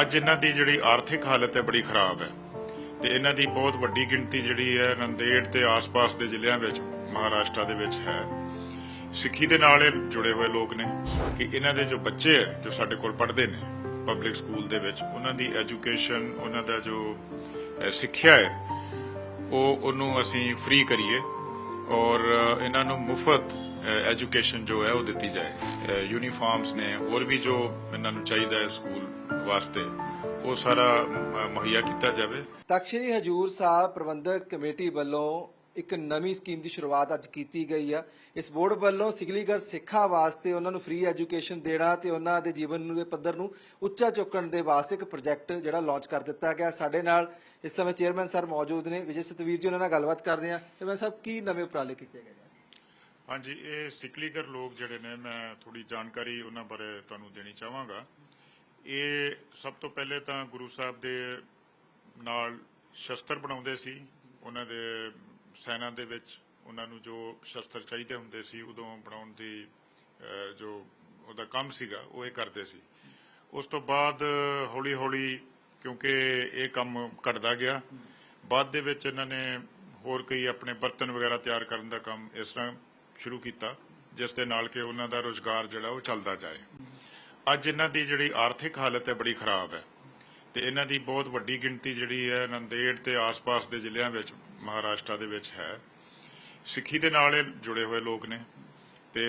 ਅੱਜ ਇਹਨਾਂ ਦੀ ਜਿਹੜੀ ਆਰਥਿਕ ਹਾਲਤ ਹੈ ਬੜੀ ਖਰਾਬ ਹੈ ਤੇ ਇਹਨਾਂ ਦੀ ਬਹੁਤ ਵੱਡੀ ਗਿਣਤੀ ਜਿਹੜੀ ਹੈ ਨੰਦੇੜ ਤੇ ਆਸ-ਪਾਸ ਦੇ ਜ਼ਿਲ੍ਹਿਆਂ ਵਿੱਚ ਮਹਾਰਾਸ਼ਟਰ ਦੇ ਵਿੱਚ ਹੈ। ਸਿੱਖੀ ਦੇ ਨਾਲ ਇਹ ਜੁੜੇ ਹੋਏ ਲੋਕ ਨੇ ਕਿ ਇਹਨਾਂ ਦੇ ਜੋ ਬੱਚੇ ਹੈ ਜੋ ਸਾਡੇ ਕੋਲ ਪੜ੍ਹਦੇ ਨੇ ਪਬਲਿਕ ਸਕੂਲ ਦੇ ਵਿੱਚ ਉਹਨਾਂ ਦੀ ਐਜੂਕੇਸ਼ਨ ਉਹਨਾਂ ਦਾ ਜੋ ਸਿੱਖਿਆ ਹੈ ਉਹ ਉਹਨੂੰ ਅਸੀਂ ਫ੍ਰੀ ਕਰੀਏ ਔਰ ਅ, ਇਹਨਾਂ ਨੂੰ ਮੁਫਤ ਐਜੂਕੇਸ਼ਨ ਜੋ ਹੈ ਉਹ ਦਿੱਤੀ ਜਾਏ। ਯੂਨੀਫਾਰਮਸ ਨੇ ਹੋਰ ਵੀ ਜੋ ਇਹਨਾਂ ਨੂੰ ਚਾਹੀਦਾ ਹੈ ਸਕੂਲ ਵਾਸਤੇ ਉਹ ਸਾਰਾ ਮੁਹੱਈਆ ਕੀਤਾ ਜਾਵੇ। ਤਖਤ ਸ੍ਰੀ ਹਜੂਰ ਸਾਹਿਬ ਪ੍ਰਬੰਧਕ ਕਮੇਟੀ ਵੱਲੋਂ ਇੱਕ ਨਵੀਂ ਸਕੀਮ ਦੀ ਸ਼ੁਰੂਆਤ ਅੱਜ ਕੀਤੀ ਗਈ ਆ। ਇਸ ਬੋਰਡ ਵੱਲੋਂ ਸਿਗਲੀਗਰ ਸਿੱਖਾਂ ਵਾਸਤੇ ਉਹਨਾਂ ਨੂੰ ਫ੍ਰੀ ਐਜੂਕੇਸ਼ਨ ਦੇਣਾ ਤੇ ਉਹਨਾਂ ਦੇ ਜੀਵਨ ਨੂੰ ਦੇ ਪੱਧਰ ਨੂੰ ਉੱਚਾ ਚੁੱਕਣ ਦੇ ਵਾਸਤੇ ਇੱਕ ਪ੍ਰੋਜੈਕਟ ਜਿਹੜਾ ਲਾਂਚ ਕਰ ਦਿੱਤਾ ਗਿਆ। ਸਾਡੇ ਨਾਲ ਇਸ ਸਮੇਂ ਚੇਅਰਮੈਨ ਸਰ ਮੌਜੂਦ ਨੇ। ਵਿਜੇ ਸਤਵੀਰ ਜੀ ਉਹਨਾਂ ਨਾਲ ਗੱਲਬਾਤ ਕਰਦੇ ਆ ਚੇਅਰਮੈਨ ਸਾਹਿਬ ਕੀ ਨਵੇਂ ਉਪਰਾਲੇ ਕੀਤੇ ਗਏ ਹਾਂਜੀ ਇਹ ਸਿਕਲੀਗਰ ਲੋਕ ਜਿਹੜੇ ਨੇ ਮੈਂ ਥੋੜੀ ਜਾਣਕਾਰੀ ਉਹਨਾਂ ਬਾਰੇ ਤੁਹਾਨੂੰ ਦੇਣੀ ਚਾਹਾਂਗਾ। ਇਹ ਸਭ ਤੋਂ ਪਹਿਲੇ ਤਾਂ ਗੁਰੂ ਸਾਹਿਬ ਦੇ ਨਾਲ ਸ਼ਸਤਰ ਬਣਾਉਂਦੇ ਸੀ। ਉਹਨਾਂ ਦੇ ਸੈਨਾ ਦੇ ਵਿੱਚ ਉਹਨਾਂ ਨੂੰ ਜੋ ਸ਼ਸਤਰ ਚਾਹੀਦੇ ਹੁੰਦੇ ਸੀ, ਉਦੋਂ ਬਣਾਉਣ ਦੀ ਜੋ ਉਹਦਾ ਕੰਮ ਸੀਗਾ, ਉਹ ਇਹ ਕਰਦੇ ਸੀ। ਉਸ ਤੋਂ ਬਾਅਦ ਹੌਲੀ ਹੌਲੀ ਕਿਉਂਕਿ ਇਹ ਕੰਮ ਘਟਦਾ ਗਿਆ, ਬਾਅਦ ਦੇ ਵਿੱਚ ਇਹਨਾਂ ਨੇ ਹੋਰ ਕਈ ਆਪਣੇ ਬਰਤਨ ਵਗੈਰਾ ਤਿਆਰ ਕਰਨ ਦਾ ਕੰਮ ਇਸ ਤਰ੍ਹਾਂ ਸ਼ੁਰੂ ਕੀਤਾ, ਜਿਸ ਦੇ ਨਾਲ ਕਿ ਉਹਨਾਂ ਦਾ ਰੋਜ਼ਗਾਰ ਜਿਹੜਾ ਉਹ ਚੱਲਦਾ ਜਾਏ। ਅੱਜ ਇਹਨਾਂ ਦੀ ਜਿਹੜੀ ਆਰਥਿਕ ਹਾਲਤ ਹੈ ਬੜੀ ਖਰਾਬ ਹੈ ਤੇ ਇਹਨਾਂ ਦੀ ਬਹੁਤ ਵੱਡੀ ਗਿਣਤੀ ਜਿਹੜੀ ਹੈ ਨੰਦੇੜ ਤੇ ਆਸ-ਪਾਸ ਦੇ ਜ਼ਿਲ੍ਹਿਆਂ ਵਿੱਚ, ਮਹਾਰਾਸ਼ਟਰ ਦੇ ਵਿੱਚ ਹੈ। ਸਿੱਖੀ ਦੇ ਨਾਲ ਜੁੜੇ ਹੋਏ ਲੋਕ ਨੇ ਤੇ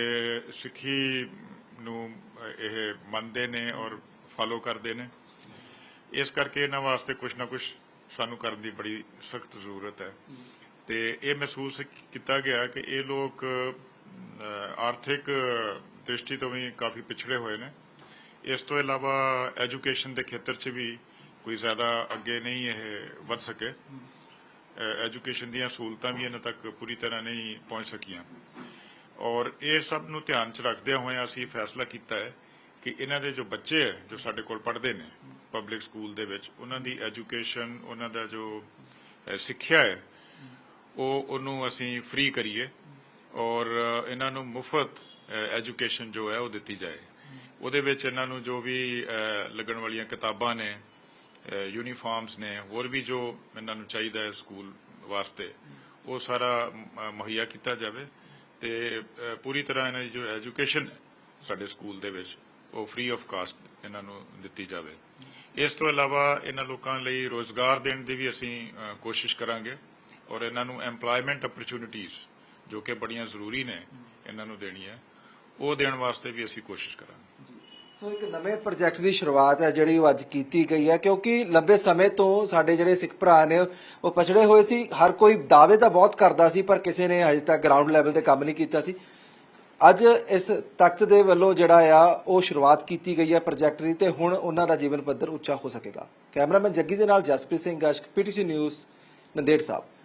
ਸਿੱਖੀ ਨੂੰ ਇਹ ਮੰਨਦੇ ਨੇ ਔਰ ਫਾਲੋ ਕਰਦੇ ਨੇ। ਇਸ ਕਰਕੇ ਇਹਨਾਂ ਵਾਸਤੇ ਕੁਝ ਨਾ ਕੁਝ ਸਾਨੂੰ ਕਰਨ ਦੀ ਬੜੀ ਸਖਤ ਜ਼ਰੂਰਤ ਹੈ। ਤੇ ਇਹ ਮਹਿਸੂਸ ਕੀਤਾ ਗਿਆ ਕਿ ਇਹ ਲੋਕ ਆਰਥਿਕ ਦ੍ਰਿਸ਼ਟੀ ਤੋਂ ਵੀ ਕਾਫੀ ਪਿਛੜੇ ਹੋਏ ਨੇ। ਇਸ ਤੋਂ ਇਲਾਵਾ ਐਜੂਕੇਸ਼ਨ ਦੇ ਖੇਤਰ 'ਚ ਵੀ ਕੋਈ ਜ਼ਿਆਦਾ ਅੱਗੇ ਨਹੀਂ ਇਹ ਵੱਧ ਸਕੇ। ਐਜੂਕੇਸ਼ਨ ਦੀਆਂ ਸਹੂਲਤਾਂ ਵੀ ਇਹਨਾਂ ਤੱਕ ਪੂਰੀ ਤਰ੍ਹਾਂ ਨਹੀਂ ਪਹੁੰਚ ਸਕੀਆਂ। ਔਰ ਇਹ ਸਭ ਨੂੰ ਧਿਆਨ 'ਚ ਰੱਖਦਿਆਂ ਹੋਇਆਂ ਅਸੀਂ ਫੈਸਲਾ ਕੀਤਾ ਹੈ ਕਿ ਇਹਨਾਂ ਦੇ ਜੋ ਬੱਚੇ ਹੈ ਜੋ ਸਾਡੇ ਕੋਲ ਪੜ੍ਹਦੇ ਨੇ ਪਬਲਿਕ ਸਕੂਲ ਦੇ ਵਿੱਚ ਉਹਨਾਂ ਦੀ ਐਜੂਕੇਸ਼ਨ ਉਹਨਾਂ ਦਾ ਜੋ ਸਿੱਖਿਆ ਹੈ ਉਹ ਉਹਨੂੰ ਅਸੀਂ ਫ੍ਰੀ ਕਰੀਏ ਔਰ ਅ, ਇਹਨਾਂ ਨੂੰ ਮੁਫਤ ਐਜੂਕੇਸ਼ਨ ਜੋ ਹੈ ਉਹ ਦਿੱਤੀ ਜਾਏ। ਉਹਦੇ ਵਿੱਚ ਇਹਨਾਂ ਨੂੰ ਜੋ ਵੀ ਅ, ਲੱਗਣ ਵਾਲੀਆਂ ਕਿਤਾਬਾਂ ਨੇ ਅ, ਯੂਨੀਫਾਰਮਸ ਨੇ ਹੋਰ ਵੀ ਜੋ ਇਹਨਾਂ ਨੂੰ ਚਾਹੀਦਾ ਹੈ ਸਕੂਲ ਵਾਸਤੇ ਉਹ ਸਾਰਾ ਮੁਹੱਈਆ ਕੀਤਾ ਜਾਵੇ ਤੇ ਪੂਰੀ ਤਰ੍ਹਾਂ ਇਹਨਾਂ ਦੀ ਜੋ ਐਜੂਕੇਸ਼ਨ ਸਾਡੇ ਸਕੂਲ ਦੇ ਵਿੱਚ ਉਹ ਫ੍ਰੀ ਆਫ ਕਾਸਟ ਇਹਨਾਂ ਨੂੰ ਦਿੱਤੀ ਜਾਵੇ। ਇਸ ਤੋਂ ਇਲਾਵਾ ਇਹਨਾਂ ਲੋਕਾਂ ਲਈ ਰੋਜ਼ਗਾਰ ਦੇਣ ਦੀ ਵੀ ਅਸੀਂ ਕੋਸ਼ਿਸ਼ ਕਰਾਂਗੇ ਔਰ ਇਹਨਾਂ ਨੂੰ EMPLOYMENT opportunities ਜੋ ਕਿ ਬੜੀਆਂ ਜ਼ਰੂਰੀ ਨੇ ਇਹਨਾਂ ਨੂੰ ਦੇਣੀਆਂ। ਉਹ ਦੇਣ ਵਾਸਤੇ ਵੀ ਅਸੀਂ ਕੋਸ਼ਿਸ਼ ਕਰਾਂਗੇ। ਸੋ ਇੱਕ ਨਵੇਂ ਪ੍ਰੋਜੈਕਟ ਦੀ ਸ਼ੁਰੂਆਤ ਹੈ, ਜਿਹੜੀ ਉਹ ਅੱਜ ਕੀਤੀ ਗਈ ਹੈ, ਕਿਉਂਕਿ ਲੰਬੇ ਸਮੇਂ ਤੋਂ ਸਾਡੇ ਜਿਹੜੇ ਸਿੱਖ ਭਰਾ ਨੇ, ਉਹ ਪਛੜੇ ਹੋਏ ਸੀ। ਹਰ ਕੋਈ ਦਾਅਵੇ ਤਾਂ ਬਹੁਤ ਕਰਦਾ ਸੀ, ਪਰ ਕਿਸੇ ਨੇ ਹਜੇ ਤੱਕ ਗਰਾਊਂਡ ਲੈਵਲ ਤੇ ਕੰਮ ਨਹੀਂ ਕੀਤਾ ਸੀ। ਅੱਜ ਇਸ ਤਖਤ ਦੇ ਵੱਲੋਂ ਜਿਹੜਾ ਆ, ਉਹ ਸ਼ੁਰੂਆਤ ਕੀਤੀ ਗਈ ਹੈ ਪ੍ਰੋਜੈਕਟ ਦੀ, ਤੇ ਹੁਣ ਉਹਨਾਂ ਦਾ ਜੀਵਨ ਪੱਧਰ ਉੱਚਾ ਹੋ ਸਕੇਗਾ। ਕੈਮਰਾਮੈਨ ਜੱਗੀ ਦੇ ਨਾਲ ਜਸਪ੍ਰੀਤ ਸਿੰਘ ਗਸ਼ਕ ਪੀਟੀਸੀ ਨਿਊਜ਼, ਨੰਦੇੜ ਸਾਹਿਬ।